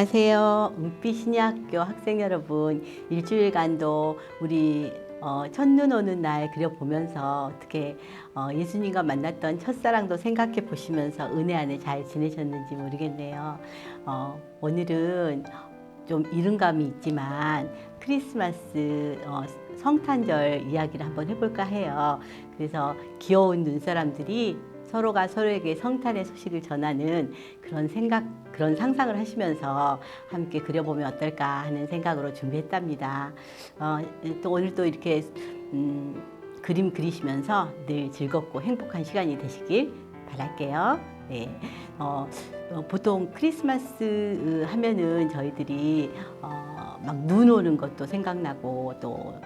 안녕하세요. 은빛 신약교 학생 여러분. 일주일간도 우리 어, 첫눈 오는 날 그려보면서 어떻게 어, 예수님과 만났던 첫사랑도 생각해 보시면서 은혜 안에 잘 지내셨는지 모르겠네요. 어, 오늘은 좀 이른 감이 있지만 크리스마스 어, 성탄절 이야기를 한번 해볼까 해요. 그래서 귀여운 눈사람들이 서로가 서로에게 성탄의 소식을 전하는 그런 생각, 그런 상상을 하시면서 함께 그려보면 어떨까 하는 생각으로 준비했답니다. 어, 또 오늘 또 이렇게 음, 그림 그리시면서 늘 즐겁고 행복한 시간이 되시길 바랄게요. 네. 어, 어, 보통 크리스마스 하면은 저희들이 어, 막 눈 오는 것도 생각나고 또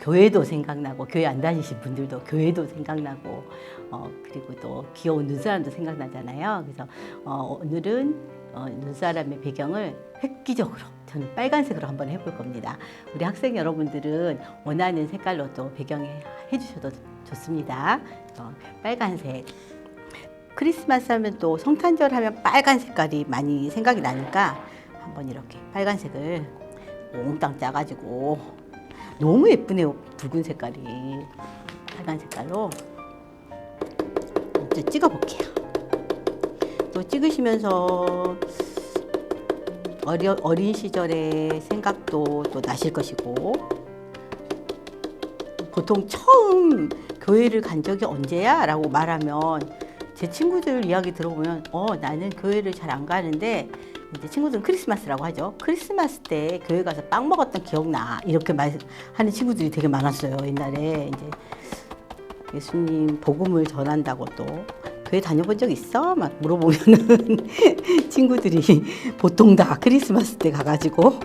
교회도 생각나고 교회 안 다니신 분들도 교회도 생각나고 어, 그리고 또 귀여운 눈사람도 생각나잖아요. 그래서 어, 오늘은 어, 눈사람의 배경을 획기적으로 저는 빨간색으로 한번 해볼 겁니다. 우리 학생 여러분들은 원하는 색깔로 또 배경에 해주셔도 좋습니다. 어, 빨간색. 크리스마스 하면 또 성탄절 하면 빨간 색깔이 많이 생각이 나니까 한번 이렇게 빨간색을 몽땅 짜가지고 너무 예쁘네요 붉은 색깔이 빨간 색깔로 이제 찍어볼게요 또 찍으시면서 어려, 어린 시절의 생각도 또 나실 것이고 보통 처음 교회를 간 적이 언제야? 라고 말하면 제 친구들 이야기 들어보면 어 나는 교회를 잘 안 가는데 이제 친구들은 크리스마스라고 하죠. 크리스마스 때 교회 가서 빵 먹었던 기억나 이렇게 말하는 친구들이 되게 많았어요. 옛날에 이제 예수님 복음을 전한다고 또 교회 다녀본 적 있어? 막 물어보면은 친구들이 보통 다 크리스마스 때 가가지고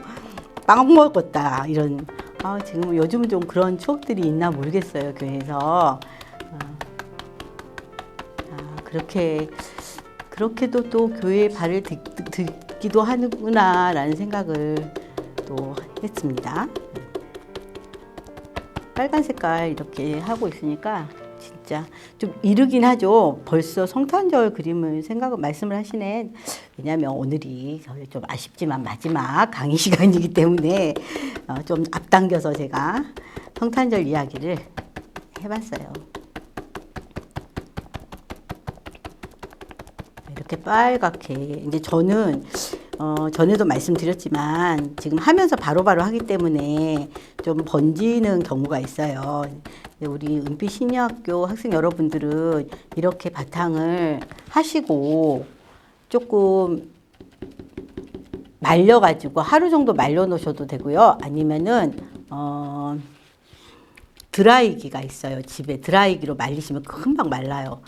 빵 먹었다 이런 아 지금 요즘은 좀 그런 추억들이 있나 모르겠어요 교회에서 아, 아, 그렇게 그렇게도 또 교회에 발을 딛, 딛기도 하는구나라는 생각을 또 했습니다. 빨간 색깔 이렇게 하고 있으니까 진짜 좀 이르긴 하죠. 벌써 성탄절 그림을 생각을 말씀을 하시네. 왜냐하면 오늘이 좀 아쉽지만 마지막 강의 시간이기 때문에 어, 좀 앞당겨서 제가 성탄절 이야기를 해봤어요. 이렇게 빨갛게 이제 저는 어, 전에도 말씀드렸지만 지금 하면서 바로 바로 하기 때문에 좀 번지는 경우가 있어요. 우리 은빛 신여학교 학생 여러분들은 이렇게 바탕을 하시고 조금 말려가지고 하루 정도 말려 놓으셔도 되고요. 아니면은 어, 드라이기가 있어요. 집에 드라이기로 말리시면 금방 말라요.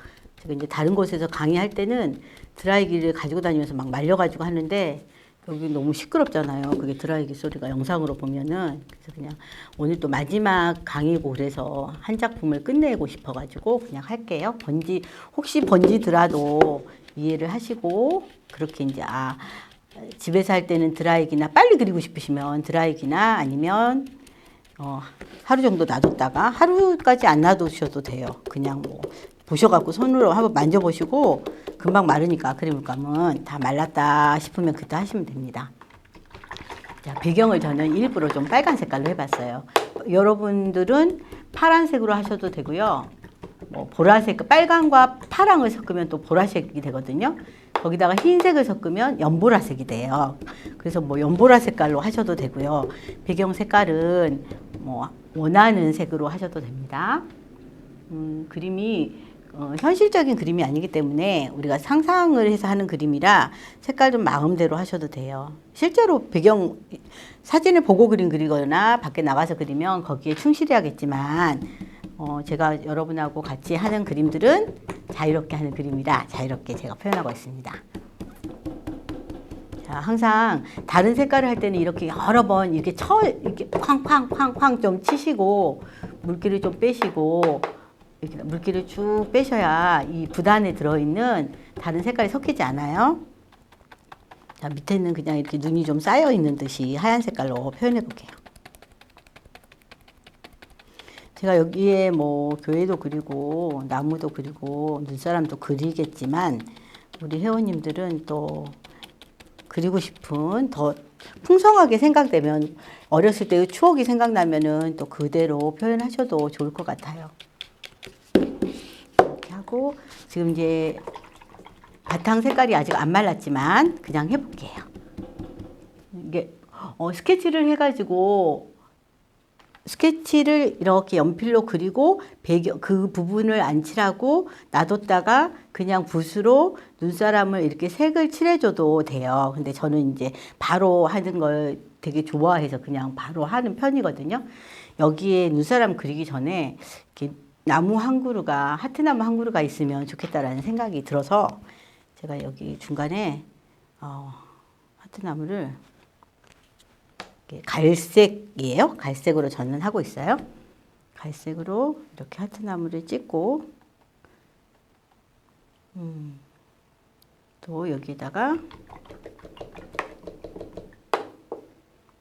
제가 이제 다른 곳에서 강의할 때는 드라이기를 가지고 다니면서 막 말려가지고 하는데 여기 너무 시끄럽잖아요. 그게 드라이기 소리가 영상으로 보면은 그래서 그냥 오늘 또 마지막 강의고 그래서 한 작품을 끝내고 싶어가지고 그냥 할게요. 번지 혹시 번지더라도 이해를 하시고 그렇게 이제 아 집에서 할 때는 드라이기나 빨리 그리고 싶으시면 드라이기나 아니면 어, 하루 정도 놔뒀다가 하루까지 안 놔두셔도 돼요. 그냥 뭐 보셔갖고 손으로 한번 만져보시고 금방 마르니까 아크릴물감은 다 말랐다 싶으면 그때 하시면 됩니다. 자, 배경을 저는 일부러 좀 빨간 색깔로 해봤어요. 여러분들은 파란색으로 하셔도 되고요. 뭐 보라색, 빨강과 파랑을 섞으면 또 보라색이 되거든요. 거기다가 흰색을 섞으면 연보라색이 돼요. 그래서 뭐 연보라 색깔로 하셔도 되고요. 배경 색깔은 뭐 원하는 색으로 하셔도 됩니다. 음, 그림이 어, 현실적인 그림이 아니기 때문에 우리가 상상을 해서 하는 그림이라 색깔 좀 마음대로 하셔도 돼요. 실제로 배경 사진을 보고 그린 그리거나 밖에 나가서 그리면 거기에 충실해야겠지만 어, 제가 여러분하고 같이 하는 그림들은 자유롭게 하는 그림이라 자유롭게 제가 표현하고 있습니다. 자, 항상 다른 색깔을 할 때는 이렇게 여러 번 이렇게 쳐 이렇게 쾅쾅쾅쾅 좀 치시고 물기를 좀 빼시고 이렇게 물기를 쭉 빼셔야 이 부단에 들어있는 다른 색깔이 섞이지 않아요. 자, 밑에는 그냥 이렇게 눈이 좀 쌓여 있는 듯이 하얀 색깔로 표현해 볼게요. 제가 여기에 뭐 교회도 그리고 나무도 그리고 눈사람도 그리겠지만 우리 회원님들은 또 그리고 싶은 더 풍성하게 생각되면 어렸을 때의 추억이 생각나면은 또 그대로 표현하셔도 좋을 것 같아요. 하고 지금 이제 바탕 색깔이 아직 안 말랐지만 그냥 해볼게요. 이게 어, 스케치를 해가지고 스케치를 이렇게 연필로 그리고 배경 그 부분을 안 칠하고 놔뒀다가 그냥 붓으로 눈사람을 이렇게 색을 칠해줘도 돼요. 근데 저는 이제 바로 하는 걸 되게 좋아해서 그냥 바로 하는 편이거든요. 여기에 눈사람 그리기 전에 이렇게 나무 한 그루가 하트나무 한 그루가 있으면 좋겠다라는 생각이 들어서 제가 여기 중간에 어, 하트나무를 갈색이에요. 갈색으로 저는 하고 있어요. 갈색으로 이렇게 하트나무를 찍고 음, 또 여기다가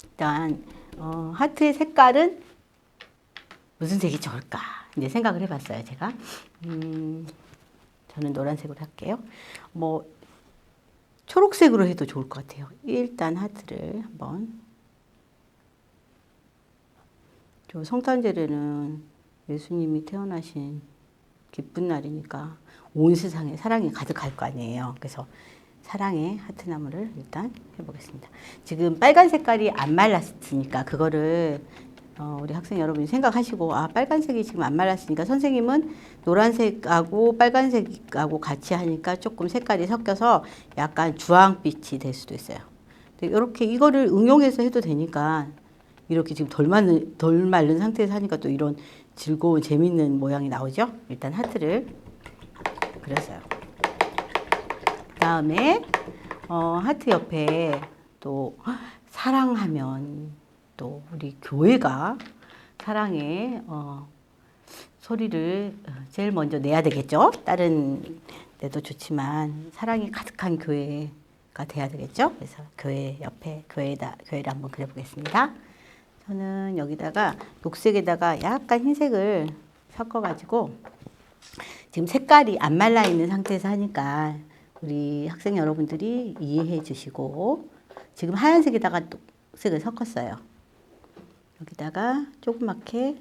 일단 어, 하트의 색깔은 무슨 색이 좋을까 이제 생각을 해봤어요. 제가 음, 저는 노란색으로 할게요. 뭐 초록색으로 해도 좋을 것 같아요. 일단 하트를 한번 저 성탄절에는 예수님이 태어나신 기쁜 날이니까 온 세상에 사랑이 가득할 거 아니에요. 그래서 사랑의 하트나무를 일단 해보겠습니다. 지금 빨간 색깔이 안 말랐으니까 그거를 어, 우리 학생 여러분이 생각하시고 아 빨간색이 지금 안 말랐으니까 선생님은 노란색하고 빨간색하고 같이 하니까 조금 색깔이 섞여서 약간 주황빛이 될 수도 있어요. 이렇게 이거를 응용해서 해도 되니까 이렇게 지금 덜 마른 덜 마른 상태에서 하니까 또 이런 즐거운 재밌는 모양이 나오죠. 일단 하트를 그렸어요. 그 다음에 어, 하트 옆에 또 사랑하면 또 우리 교회가 사랑의 어, 소리를 어, 제일 먼저 내야 되겠죠. 다른 데도 좋지만 사랑이 가득한 교회가 돼야 되겠죠. 그래서 교회 옆에 교회다 교회를 한번 그려보겠습니다. 저는 여기다가 녹색에다가 약간 흰색을 섞어가지고 지금 색깔이 안 말라 있는 상태에서 하니까 우리 학생 여러분들이 이해해 주시고 지금 하얀색에다가 녹색을 섞었어요. 여기다가 조그맣게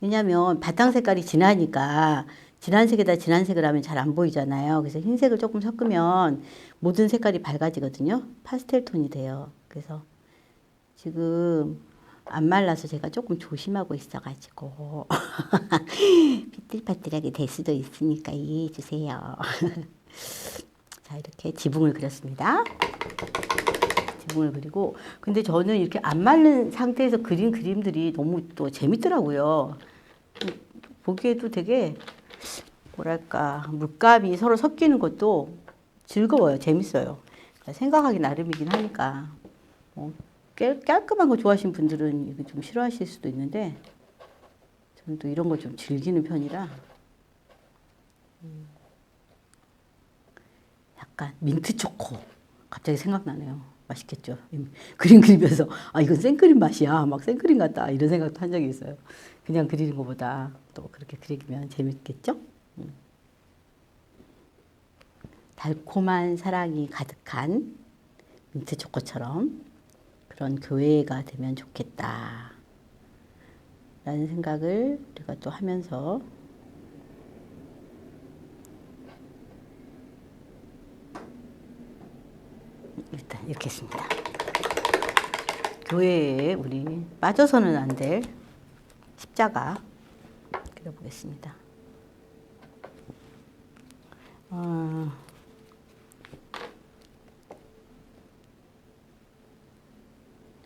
왜냐하면 바탕 색깔이 진하니까 진한 색에다 진한 색을 하면 잘 안 보이잖아요. 그래서 흰색을 조금 섞으면 모든 색깔이 밝아지거든요. 파스텔 톤이 돼요. 그래서 지금 안 말라서 제가 조금 조심하고 있어가지고 삐뚤빠뚤하게 될 수도 있으니까 이해해 주세요. 자 이렇게 지붕을 그렸습니다. 지붕을 그리고 근데 저는 이렇게 안 마른 상태에서 그린 그림들이 너무 또 재밌더라고요. 보기에도 되게 뭐랄까 물감이 서로 섞이는 것도 즐거워요. 재밌어요. 그러니까 생각하기 나름이긴 하니까 뭐 깔- 깔끔한 거 좋아하시는 분들은 이거 좀 싫어하실 수도 있는데 저는 또 이런 거 좀 즐기는 편이라 음, 약간 민트 초코 갑자기 생각나네요. 맛있겠죠. 음, 그림 그리면서 아 이건 생크림 맛이야. 막 생크림 같다 이런 생각도 한 적이 있어요. 그냥 그리는 것보다 또 그렇게 그리면 재밌겠죠. 음. 달콤한 사랑이 가득한 민트 초코처럼 그런 교회가 되면 좋겠다. 라는 생각을 우리가 또 하면서 일단 이렇게 했습니다. 교회에 우리 빠져서는 안 될 십자가 그려보겠습니다. 어,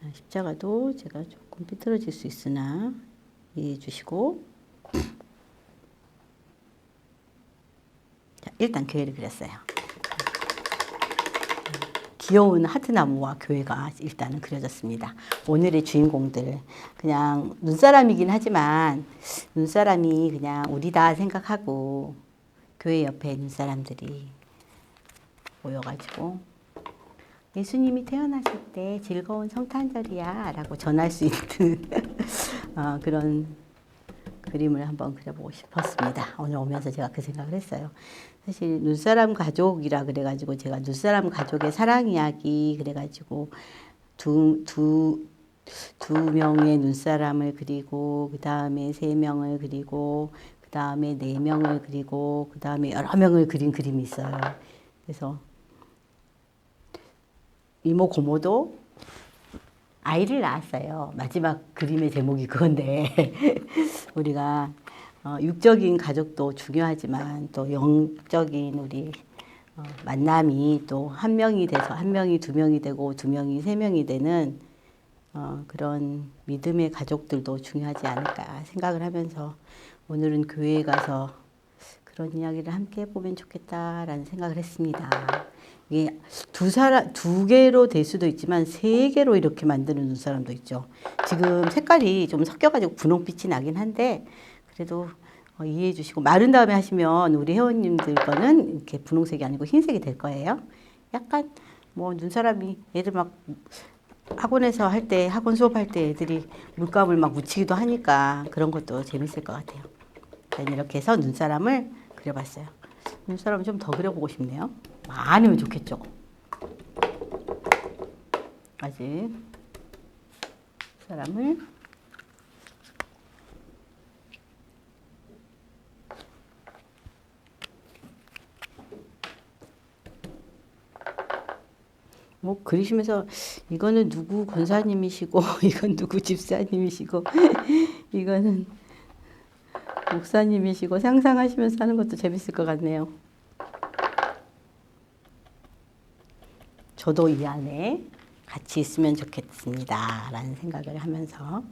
자, 십자가도 제가 조금 삐뚤어질 수 있으나 이해해 주시고 자, 일단 교회를 그렸어요. 귀여운 하트나무와 교회가 일단은 그려졌습니다. 오늘의 주인공들 그냥 눈사람이긴 하지만 눈사람이 그냥 우리다 생각하고 교회 옆에 눈사람들이 모여가지고 예수님이 태어나실 때 즐거운 성탄절이야 라고 전할 수 있는 어, 그런 그림을 한번 그려보고 싶었습니다. 오늘 오면서 제가 그 생각을 했어요. 사실 눈사람 가족이라 그래가지고 제가 눈사람 가족의 사랑 이야기 그래가지고 두, 두, 두 명의 눈사람을 그리고 그 다음에 세 명을 그리고 그 다음에 네 명을 그리고 그 다음에 여러 명을 그린 그림이 있어요. 그래서 이모 고모도 아이를 낳았어요. 마지막 그림의 제목이 그건데 우리가 어, 육적인 가족도 중요하지만 또 영적인 우리 어, 만남이 또 한 명이 돼서 한 명이 두 명이 되고 두 명이 세 명이 되는 어, 그런 믿음의 가족들도 중요하지 않을까 생각을 하면서 오늘은 교회에 가서 그런 이야기를 함께 해보면 좋겠다라는 생각을 했습니다. 이게 두 사람 두 개로 될 수도 있지만 세 개로 이렇게 만드는 눈사람도 있죠. 지금 색깔이 좀 섞여가지고 분홍빛이 나긴 한데 그래도 어, 이해해 주시고 마른 다음에 하시면 우리 회원님들 거는 이렇게 분홍색이 아니고 흰색이 될 거예요. 약간 뭐 눈사람이 애들 막 학원에서 할 때 학원 수업할 때 애들이 물감을 막 묻히기도 하니까 그런 것도 재밌을 것 같아요. 일단 이렇게 해서 눈사람을 그려봤어요. 눈사람 좀더 그려보고 싶네요. 많으면 좋겠죠. 아직 사람을 뭐 그리시면서 이거는 누구 권사님이시고 이건 누구 집사님이시고 이거는 목사님이시고 상상하시면서 하는 것도 재밌을 것 같네요. 저도 이 안에 같이 있으면 좋겠습니다. 라는 생각을 하면서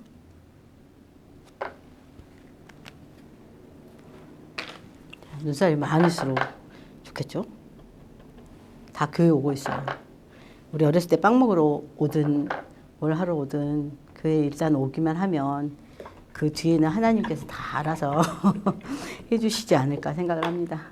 자, 눈살이 많을수록 좋겠죠? 다 교회 오고 있어요. 우리 어렸을 때 빵 먹으러 오든 뭘 하러 오든 교회 일단 오기만 하면 그 뒤에는 하나님께서 다 알아서 해주시지 않을까 생각을 합니다.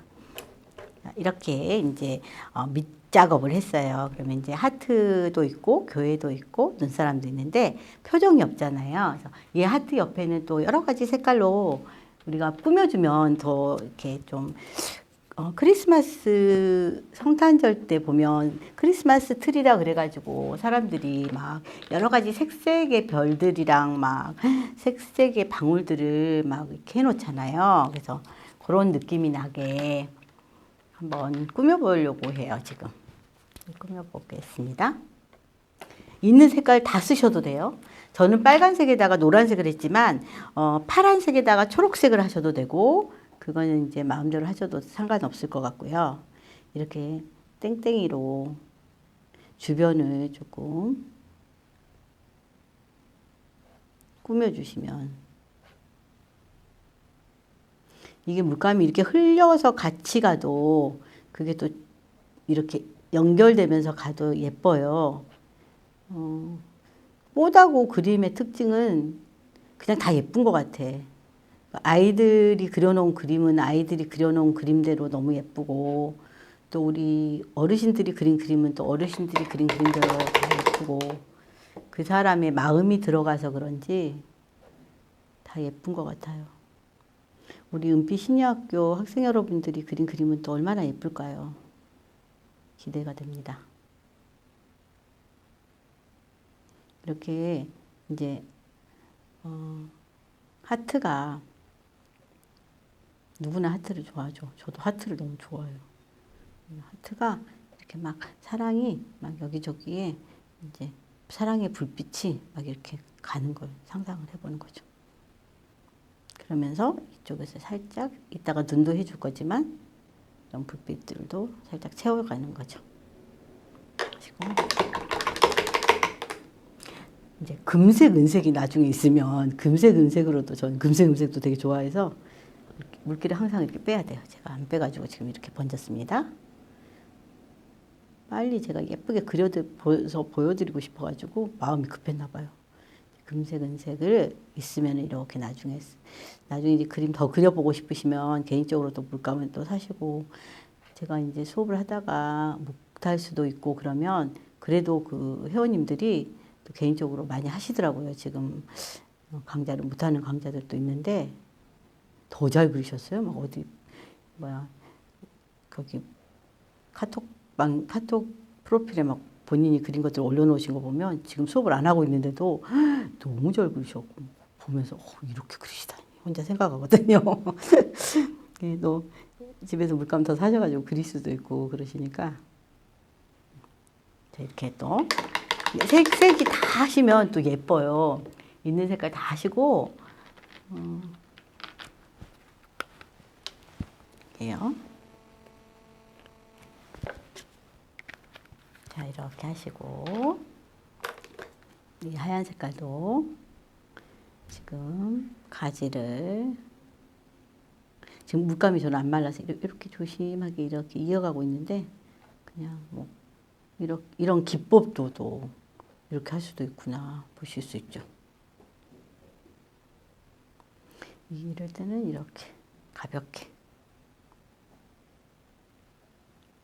이렇게 이제 어, 밑작업을 했어요. 그러면 이제 하트도 있고 교회도 있고 눈사람도 있는데 표정이 없잖아요. 그래서 이 하트 옆에는 또 여러 가지 색깔로 우리가 꾸며주면 더 이렇게 좀 어, 크리스마스 성탄절 때 보면 크리스마스 트리라 그래가지고 사람들이 막 여러 가지 색색의 별들이랑 막 색색의 방울들을 막 이렇게 해놓잖아요. 그래서 그런 느낌이 나게 한번 꾸며보려고 해요, 지금. 꾸며보겠습니다. 있는 색깔 다 쓰셔도 돼요. 저는 빨간색에다가 노란색을 했지만, 어, 파란색에다가 초록색을 하셔도 되고, 그거는 이제 마음대로 하셔도 상관없을 것 같고요. 이렇게 땡땡이로 주변을 조금 꾸며주시면 이게 물감이 이렇게 흘려서 같이 가도 그게 또 이렇게 연결되면서 가도 예뻐요. 어, 뽀다고 그림의 특징은 그냥 다 예쁜 것 같아. 아이들이 그려놓은 그림은 아이들이 그려놓은 그림대로 너무 예쁘고 또 우리 어르신들이 그린 그림은 또 어르신들이 그린 그림대로 다 예쁘고 그 사람의 마음이 들어가서 그런지 다 예쁜 것 같아요. 우리 은빛 신여학교 학생 여러분들이 그린 그림은 또 얼마나 예쁠까요? 기대가 됩니다. 이렇게 이제 어, 하트가 누구나 하트를 좋아하죠. 저도 하트를 너무 좋아해요. 하트가 이렇게 막 사랑이 막 여기저기에 이제 사랑의 불빛이 막 이렇게 가는 걸 상상을 해보는 거죠. 그러면서 이쪽에서 살짝 이따가 눈도 해줄 거지만 이런 불빛들도 살짝 채워가는 거죠. 그리고 이제 금색, 은색이 나중에 있으면 금색, 은색으로도 저는 금색, 은색도 되게 좋아해서 물기를 항상 이렇게 빼야 돼요. 제가 안 빼가지고 지금 이렇게 번졌습니다. 빨리 제가 예쁘게 그려서 보여드리고 싶어가지고 마음이 급했나 봐요. 금색, 은색을 있으면 이렇게 나중에 나중에 이제 그림 더 그려보고 싶으시면 개인적으로 또 물감을 또 사시고 제가 이제 수업을 하다가 못할 수도 있고 그러면 그래도 그 회원님들이 또 개인적으로 많이 하시더라고요. 지금 강좌를 못하는 강좌들도 있는데 더 잘 그리셨어요. 막 어디 뭐야 거기 카톡방 카톡 프로필에 막 본인이 그린 것들 올려놓으신 거 보면 지금 수업을 안 하고 있는데도 너무 잘 그리셨고 보면서 어, 이렇게 그리시다니 혼자 생각하거든요. 예, 또 집에서 물감 더 사셔가지고 그릴 수도 있고 그러시니까 자, 이렇게 또 색, 색이 다 하시면 또 예뻐요. 있는 색깔 다 하시고 어, 예요. 자 이렇게 하시고 이 하얀 색깔도 지금 가지를 지금 물감이 저는 안 말라서 이렇게- 이렇게 조심하게 이렇게 이어가고 있는데 그냥 뭐 이런 이런 기법도 또 이렇게 할 수도 있구나 보실 수 있죠. 이럴 때는 이렇게 가볍게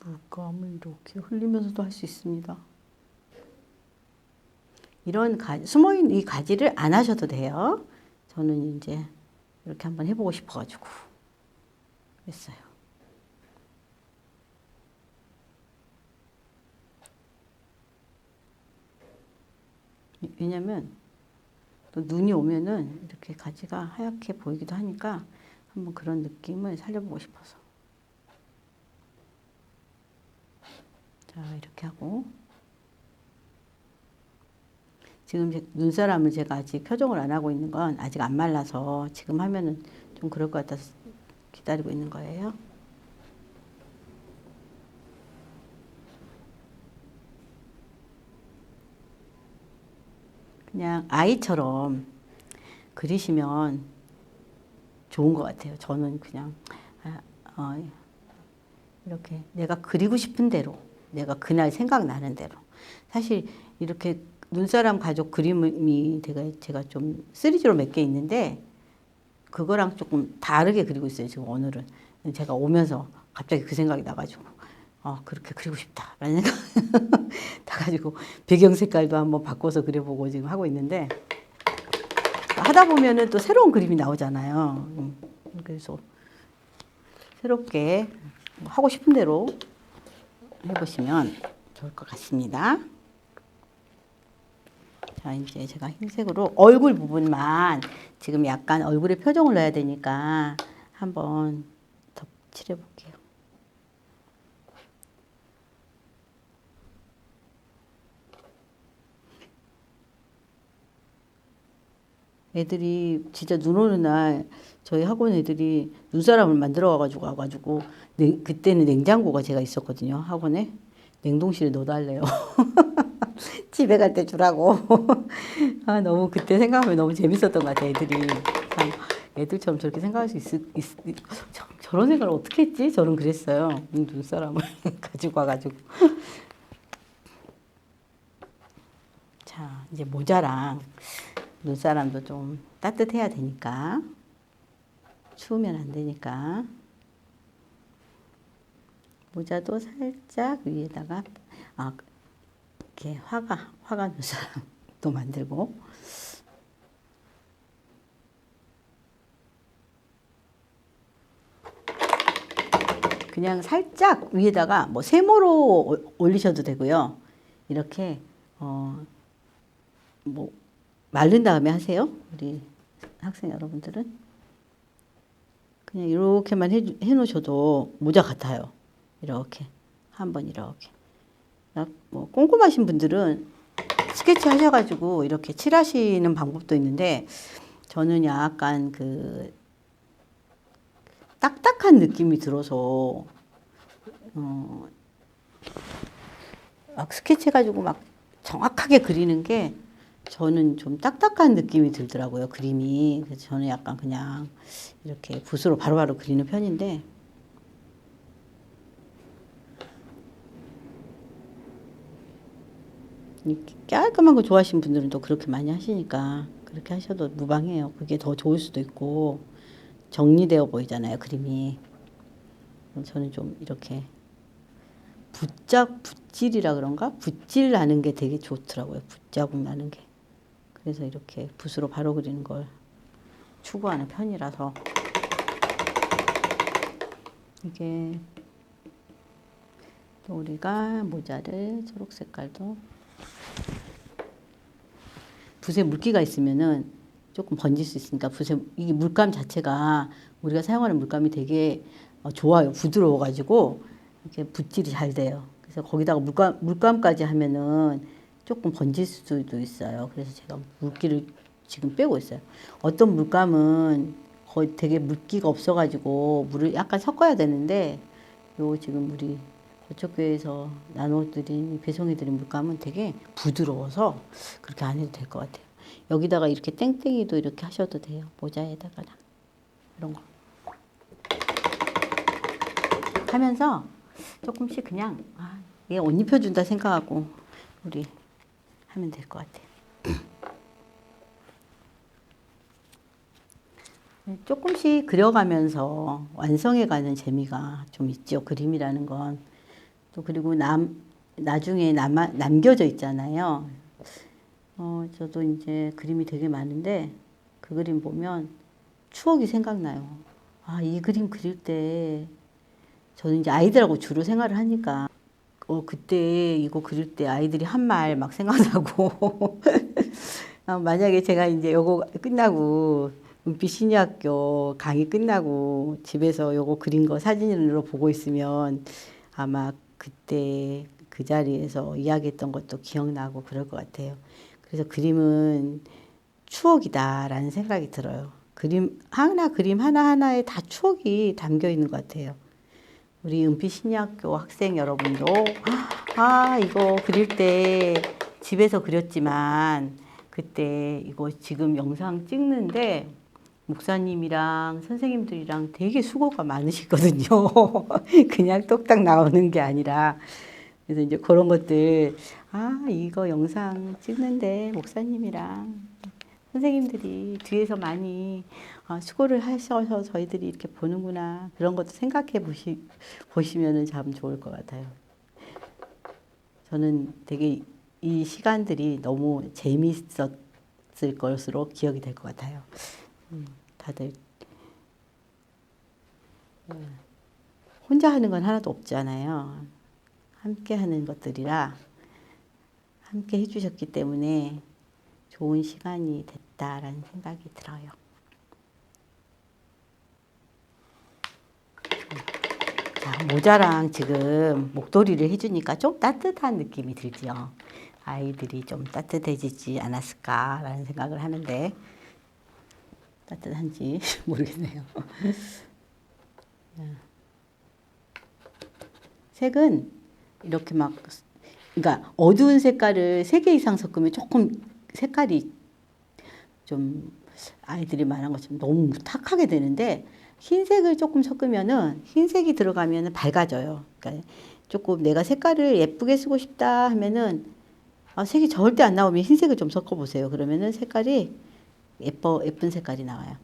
물감을 이렇게 흘리면서도 할 수 있습니다. 이런 가, 숨어있는 이 가지를 안 하셔도 돼요. 저는 이제 이렇게 한번 해보고 싶어가지고 했어요. 왜냐면 또 눈이 오면은 이렇게 가지가 하얗게 보이기도 하니까 한번 그런 느낌을 살려보고 싶어서. 자, 이렇게 하고. 지금 제- 눈사람을 제가 아직 표정을 안 하고 있는 건 아직 안 말라서 지금 하면은 좀 그럴 것 같아서 기다리고 있는 거예요. 그냥 아이처럼 그리시면 좋은 것 같아요. 저는 그냥 아, 어, 이렇게 내가 그리고 싶은 대로 내가 그날 생각나는 대로 사실 이렇게 눈사람 가족 그림이 제가 제가 좀 3D로 몇 개 있는데 그거랑 조금 다르게 그리고 있어요. 지금 오늘은 제가 오면서 갑자기 그 생각이 나가지고 어 그렇게 그리고 싶다라는 생각 나가지고 배경 색깔도 한번 바꿔서 그려보고 지금 하고 있는데 하다 보면은 또 새로운 그림이 나오잖아요. 음, 그래서 새롭게 뭐 하고 싶은 대로 해보시면 좋을 것 같습니다. 자, 이제 제가 흰색으로 얼굴 부분만 지금 약간 얼굴에 표정을 넣어야 되니까 한번 덧칠해 볼게요. 애들이 진짜 눈 오는 날 저희 학원 애들이 눈사람을 만들어 와가지고 와가지고 냉- 그때는 냉장고가 제가 있었거든요 학원에. 냉동실에 넣어달래요. 집에 갈 때 주라고. 아 너무 그때 생각하면 너무 재밌었던 것 같아 애들이. 참 애들처럼 저렇게 생각할 수 있, 있, 저, 저런 생각을 어떻게 했지? 저는 그랬어요. 눈사람을 가지고 와가지고. 자 이제 모자랑 눈사람도 좀 따뜻해야 되니까. 추우면 안 되니까. 모자도 살짝 위에다가 아 이렇게 화가 화가 눈사람도 만들고. 그냥 살짝 위에다가 뭐 세모로 올- 올리셔도 되고요. 이렇게 어뭐 마른 다음에 하세요. 우리 학생 여러분들은 그냥 이렇게만 해, 해 놓으셔도 모자 같아요. 이렇게 한번 이렇게 약- 뭐 꼼꼼하신 분들은 스케치 하셔가지고 이렇게 칠하시는 방법도 있는데 저는 약간 그 딱딱한 느낌이 들어서 어, 막 스케치 해가지고 막 정확하게 그리는 게 저는 좀 딱딱한 느낌이 들더라고요 그림이. 그래서 저는 약간 그냥 이렇게 붓으로 바로 바로 그리는 편인데. 깔끔한 거 좋아하시는 분들은 또 그렇게 많이 하시니까 그렇게 하셔도 무방해요. 그게 더 좋을 수도 있고 정리되어 보이잖아요 그림이. 저는 좀 이렇게 붓자 붓질이라 그런가? 붓질 나는 게 되게 좋더라고요 붓자국 나는 게 그래서 이렇게 붓으로 바로 그리는 걸 추구하는 편이라서 이게 또 우리가 모자를 초록 색깔도 붓에 물기가 있으면은 조금 번질 수 있으니까 붓에 이게 물감 자체가 우리가 사용하는 물감이 되게 어, 좋아요. 부드러워가지고 이렇게 붓질이 잘 돼요. 그래서 거기다가 물감 물감까지 하면은 조금 번질 수도 있어요. 그래서 제가 물기를 지금 빼고 있어요. 어떤 물감은 거의 되게 물기가 없어가지고 물을 약간 섞어야 되는데 요 지금 우리 고척교회에서 나눠드린 배송해드린 물감은 되게 부드러워서 그렇게 안 해도 될 것 같아요. 여기다가 이렇게 땡땡이도 이렇게 하셔도 돼요. 모자에다가나 이런 거 하면서 조금씩 그냥 아, 얘옷 입혀준다 생각하고 우리 하면 될 것 같아요. 조금씩 그려가면서 완성해가는 재미가 좀 있죠. 그림이라는 건. 또 그리고 남, 나중에 남아, 남겨져 있잖아요. 어, 저도 이제 그림이 되게 많은데 그 그림 보면 추억이 생각나요. 아, 이 그림 그릴 때 저는 이제 아이들하고 주로 생활을 하니까 어, 그때 이거 그릴 때 아이들이 한 말 막 생각나고 어, 만약에 제가 이제 요거 끝나고 은빛 신의학교 강의 끝나고 집에서 요거 그린 거 사진으로 보고 있으면 아마 그때 그 자리에서 이야기했던 것도 기억나고 그럴 것 같아요. 그래서 그림은 추억이다라는 생각이 들어요. 그림 하나 그림 하나 하나에 다 추억이 담겨 있는 것 같아요. 우리 은빛 신의학교 학생 여러분도 아 이거 그릴 때 집에서 그렸지만 그때 이거 지금 영상 찍는데 목사님이랑 선생님들이랑 되게 수고가 많으시거든요. 그냥 똑딱 나오는 게 아니라. 그래서 이제 그런 것들, 아, 이거 영상 찍는데 목사님이랑 선생님들이 뒤에서 많이 아, 수고를 하셔서 저희들이 이렇게 보는구나. 그런 것도 생각해 보시, 보시면은 참 좋을 것 같아요. 저는 되게 이 시간들이 너무 재미있었을 것으로 기억이 될 것 같아요. 음, 다들 음, 혼자 하는 건 하나도 없잖아요. 함께 하는 것들이라 함께 해주셨기 때문에 좋은 시간이 됐다 라는 생각이 들어요. 자, 모자랑 지금 목도리를 해주니까 좀 따뜻한 느낌이 들죠. 아이들이 좀 따뜻해지지 않았을까라는 생각을 하는데 따뜻한지 모르겠네요. 색은 이렇게 막 그러니까 어두운 색깔을 세 개 이상 섞으면 조금 색깔이 좀 아이들이 말한 것처럼 너무 탁하게 되는데 흰색을 조금 섞으면은 흰색이 들어가면은 밝아져요. 그러니까 조금 내가 색깔을 예쁘게 쓰고 싶다 하면은 아, 색이 절대 안 나오면 흰색을 좀 섞어 보세요. 그러면은 색깔이 예뻐 예쁜 색깔이 나와요.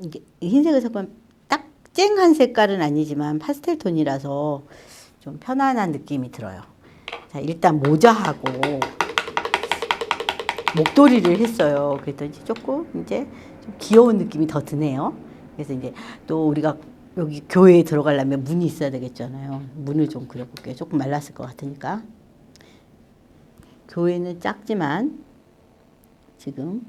이게 흰색을 섞으면 딱 쨍한 색깔은 아니지만 파스텔 톤이라서 좀 편안한 느낌이 들어요. 자, 일단 모자하고 목도리를 했어요. 그랬더니 조금 이제 좀 귀여운 느낌이 더 드네요. 그래서 이제 또 우리가 여기 교회에 들어가려면 문이 있어야 되겠잖아요. 문을 좀 그려볼게요. 조금 말랐을 것 같으니까. 교회는 작지만 지금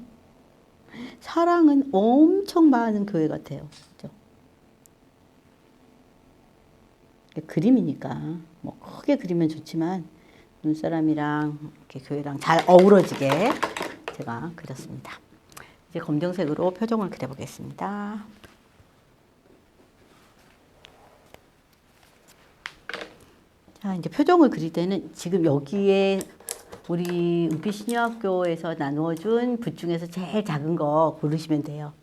사랑은 엄청 많은 교회 같아요. 그죠? 그림이니까 뭐 크게 그리면 좋지만 눈사람이랑 이렇게 교회랑 잘 어우러지게 제가 그렸습니다. 이제 검정색으로 표정을 그려보겠습니다. 자, 이제 표정을 그릴 때는 지금 여기에 우리 은빛 신여학교에서 나누어준 붓 중에서 제일 작은 거 고르시면 돼요.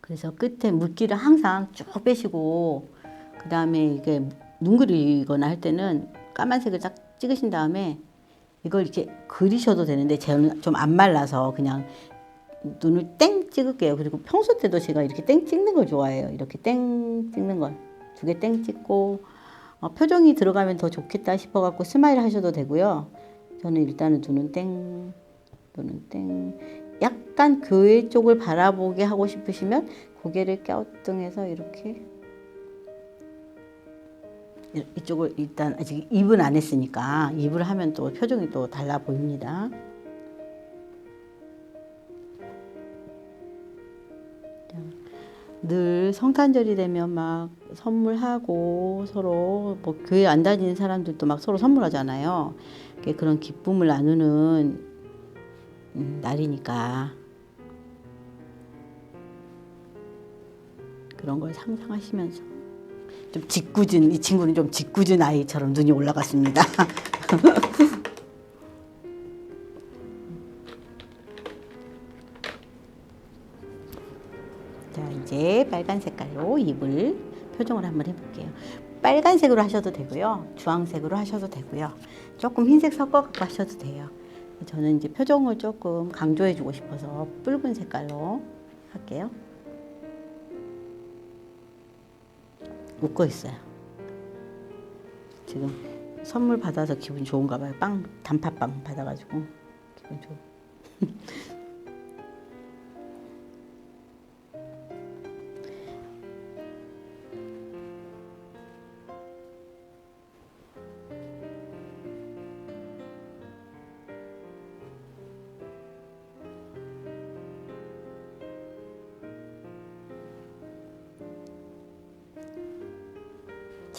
그래서 끝에 물기를 항상 쭉 빼시고 그 다음에 이게 눈 그리거나 할 때는 까만색을 딱 찍으신 다음에 이걸 이렇게 그리셔도 되는데 저는 좀 안 말라서 그냥 눈을 땡 찍을게요. 그리고 평소 때도 제가 이렇게 땡 찍는 걸 좋아해요. 이렇게 땡 찍는 걸. 두 개 땡 찍고 어, 표정이 들어가면 더 좋겠다 싶어갖고 스마일 하셔도 되고요. 저는 일단은 눈은 땡, 눈은 땡. 약 약간 교회 쪽을 바라보게 하고 싶으시면 고개를 갸우뚱해서 이렇게 이- 이쪽을 일단 아직 입은 안 했으니까 입을 하면 또 표정이 또 달라 보입니다. 자, 늘 성탄절이 되면 막 선물하고 서로 뭐 교회 안 다니는 사람들도 막 서로 선물하잖아요. 그런 기쁨을 나누는 음, 날이니까 그런 걸 상상하시면서 좀 짓궂은 이 친구는 좀 짓궂은 아이처럼 눈이 올라갔습니다. 자 이제 빨간 색깔로 입을 표정을 한번 해볼게요. 빨간색으로 하셔도 되고요, 주황색으로 하셔도 되고요, 조금 흰색 섞어 갖고 하셔도 돼요. 저는 이제 표정을 조금 강조해주고 싶어서 붉은 색깔로 할게요. 웃고 있어요. 지금 선물 받아서 기분 좋은가 봐요. 빵 단팥빵 받아가지고 기분 좋.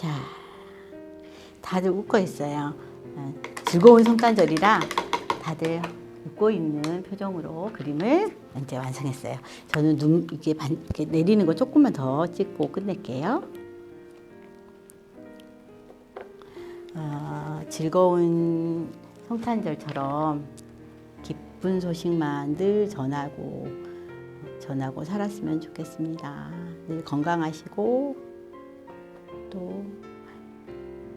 자, 다들 웃고 있어요. 어, 즐거운 성탄절이라 다들 웃고 있는 표정으로 그림을 이제 완성했어요. 저는 눈 이게 반 이렇게 내리는 거 조금만 더 찍고 끝낼게요. 어, 즐거운 성탄절처럼 기쁜 소식만 늘 전하고 전하고 살았으면 좋겠습니다. 늘 건강하시고 또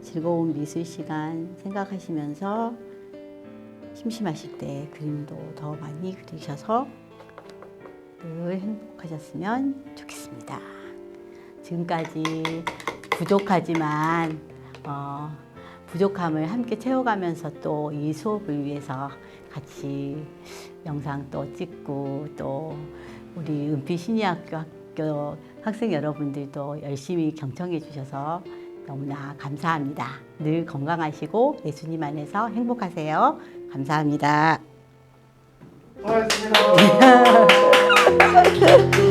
즐거운 미술 시간 생각하시면서 심심하실 때 그림도 더 많이 그리셔서 늘 행복하셨으면 좋겠습니다. 지금까지 부족하지만 어, 부족함을 함께 채워가면서 또 이 수업을 위해서 같이 영상 또 찍고 또 우리 은피 신의학교 학교 학생 여러분들도 열심히 경청해 주셔서 너무나 감사합니다. 늘 건강하시고 예수님 안에서 행복하세요. 감사합니다. 수고하셨습니다.